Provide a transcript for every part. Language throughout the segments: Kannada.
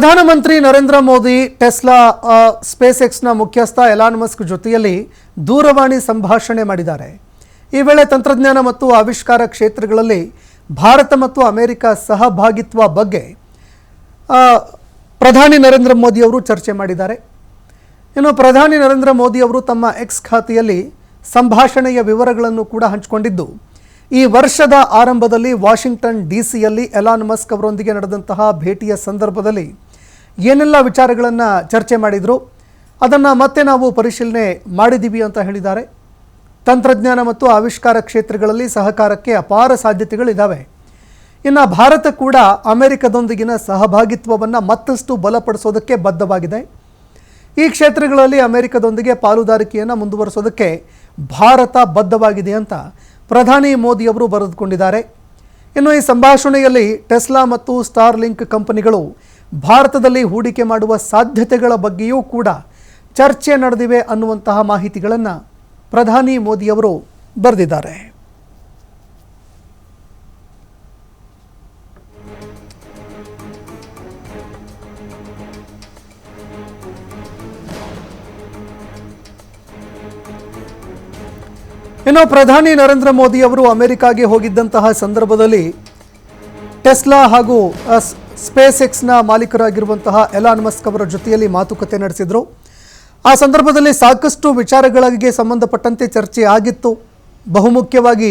ಪ್ರಧಾನಮಂತ್ರಿ ನರೇಂದ್ರ ಮೋದಿ, ಟೆಸ್ಲಾ ಸ್ಪೇಸ್ ಎಕ್ಸ್ನ ಮುಖ್ಯಸ್ಥ ಎಲಾನ್ ಮಸ್ಕ್ ಜೊತೆಯಲ್ಲಿ ದೂರವಾಣಿ ಸಂಭಾಷಣೆ ಮಾಡಿದ್ದಾರೆ. ಈ ವೇಳೆ ತಂತ್ರಜ್ಞಾನ ಮತ್ತು ಆವಿಷ್ಕಾರ ಕ್ಷೇತ್ರಗಳಲ್ಲಿ ಭಾರತ ಮತ್ತು ಅಮೆರಿಕ ಸಹಭಾಗಿತ್ವ ಬಗ್ಗೆ ಪ್ರಧಾನಿ ನರೇಂದ್ರ ಮೋದಿ ಅವರು ಚರ್ಚೆ ಮಾಡಿದ್ದಾರೆ. ಇನ್ನು ಪ್ರಧಾನಿ ನರೇಂದ್ರ ಮೋದಿ ಅವರು ತಮ್ಮ ಎಕ್ಸ್ ಖಾತೆಯಲ್ಲಿ ಸಂಭಾಷಣೆಯ ವಿವರಗಳನ್ನು ಕೂಡ ಹಂಚಿಕೊಂಡಿದ್ದು, ಈ ವರ್ಷದ ಆರಂಭದಲ್ಲಿ ವಾಷಿಂಗ್ಟನ್ ಡಿ ಸಿಯಲ್ಲಿ ಎಲಾನ್ ಮಸ್ಕ್ ಅವರೊಂದಿಗೆ ನಡೆದಂತಹ ಭೇಟಿಯ ಸಂದರ್ಭದಲ್ಲಿ ಏನೆಲ್ಲ ವಿಚಾರಗಳನ್ನು ಚರ್ಚೆ ಮಾಡಿದರು, ಅದನ್ನು ಮತ್ತೆ ನಾವು ಪರಿಶೀಲನೆ ಮಾಡಿದ್ದೀವಿ ಅಂತ ಹೇಳಿದ್ದಾರೆ. ತಂತ್ರಜ್ಞಾನ ಮತ್ತು ಆವಿಷ್ಕಾರ ಕ್ಷೇತ್ರಗಳಲ್ಲಿ ಸಹಕಾರಕ್ಕೆ ಅಪಾರ ಸಾಧ್ಯತೆಗಳಿದ್ದಾವೆ ಇನ್ನು ಭಾರತ ಕೂಡ ಅಮೆರಿಕದೊಂದಿಗಿನ ಸಹಭಾಗಿತ್ವವನ್ನು ಮತ್ತಷ್ಟು ಬಲಪಡಿಸೋದಕ್ಕೆ ಬದ್ಧವಾಗಿದೆ. ಈ ಕ್ಷೇತ್ರಗಳಲ್ಲಿ ಅಮೆರಿಕದೊಂದಿಗೆ ಪಾಲುದಾರಿಕೆಯನ್ನು ಮುಂದುವರಿಸೋದಕ್ಕೆ ಭಾರತ ಬದ್ಧವಾಗಿದೆ ಅಂತ ಪ್ರಧಾನಿ ಮೋದಿಯವರು ಬರೆದುಕೊಂಡಿದ್ದಾರೆ. ಇನ್ನು ಈ ಸಂಭಾಷಣೆಯಲ್ಲಿ ಟೆಸ್ಲಾ ಮತ್ತು ಸ್ಟಾರ್ಲಿಂಕ್ ಕಂಪನಿಗಳು ಭಾರತದಲ್ಲಿ ಹೂಡಿಕೆ ಮಾಡುವ ಸಾಧ್ಯತೆಗಳ ಬಗ್ಗೆಯೂ ಕೂಡ ಚರ್ಚೆ ನಡೆದಿವೆ ಅನ್ನುವಂತಹ ಮಾಹಿತಿಗಳನ್ನು ಪ್ರಧಾನಿ ಮೋದಿಯವರು ಬರೆದಿದ್ದಾರೆ. ಇನ್ನು ಪ್ರಧಾನಿ ನರೇಂದ್ರ ಮೋದಿ ಅವರು ಅಮೆರಿಕಾಗೆ ಹೋಗಿದ್ದಂತಹ ಸಂದರ್ಭದಲ್ಲಿ ಟೆಸ್ಲಾ ಹಾಗೂ ಸ್ಪೇಸ್ ಎಕ್ಸ್ನ ಮಾಲೀಕರಾಗಿರುವಂತಹ ಎಲಾನ್ ಮಸ್ಕ್ ಅವರ ಜೊತೆಯಲ್ಲಿ ಮಾತುಕತೆ ನಡೆಸಿದರು. ಆ ಸಂದರ್ಭದಲ್ಲಿ ಸಾಕಷ್ಟು ವಿಚಾರಗಳಿಗೆ ಸಂಬಂಧಪಟ್ಟಂತೆ ಚರ್ಚೆ ಆಗಿತ್ತು. ಬಹುಮುಖ್ಯವಾಗಿ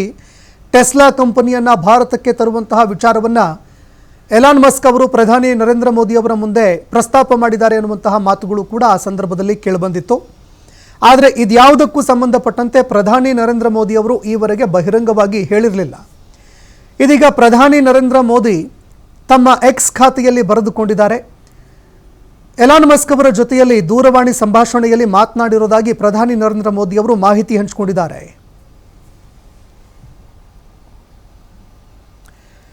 ಟೆಸ್ಲಾ ಕಂಪನಿಯನ್ನು ಭಾರತಕ್ಕೆ ತರುವಂತಹ ವಿಚಾರವನ್ನು ಎಲಾನ್ ಮಸ್ಕ್ ಅವರು ಪ್ರಧಾನಿ ನರೇಂದ್ರ ಮೋದಿ ಅವರ ಮುಂದೆ ಪ್ರಸ್ತಾಪ ಮಾಡಿದ್ದಾರೆ ಎನ್ನುವಂತಹ ಮಾತುಗಳು ಕೂಡ ಆ ಸಂದರ್ಭದಲ್ಲಿ ಕೇಳಿಬಂದಿತ್ತು. ಆದರೆ ಇದ್ಯಾವುದಕ್ಕೂ ಸಂಬಂಧಪಟ್ಟಂತೆ ಪ್ರಧಾನಿ ನರೇಂದ್ರ ಮೋದಿ ಅವರು ಈವರೆಗೆ ಬಹಿರಂಗವಾಗಿ ಹೇಳಿರಲಿಲ್ಲ. ಇದೀಗ ಪ್ರಧಾನಿ ನರೇಂದ್ರ ಮೋದಿ ತಮ್ಮ ಎಕ್ಸ್ ಖಾತೆಯಲ್ಲಿ ಬರೆದುಕೊಂಡಿದ್ದಾರೆ. ಎಲಾನ್ ಮಸ್ಕ್ ಅವರ ಜೊತೆಯಲ್ಲಿ ದೂರವಾಣಿ ಸಂಭಾಷಣೆಯಲ್ಲಿ ಮಾತನಾಡಿರುವುದಾಗಿ ಪ್ರಧಾನಿ ನರೇಂದ್ರ ಮೋದಿ ಅವರು ಮಾಹಿತಿ ಹಂಚಿಕೊಂಡಿದ್ದಾರೆ.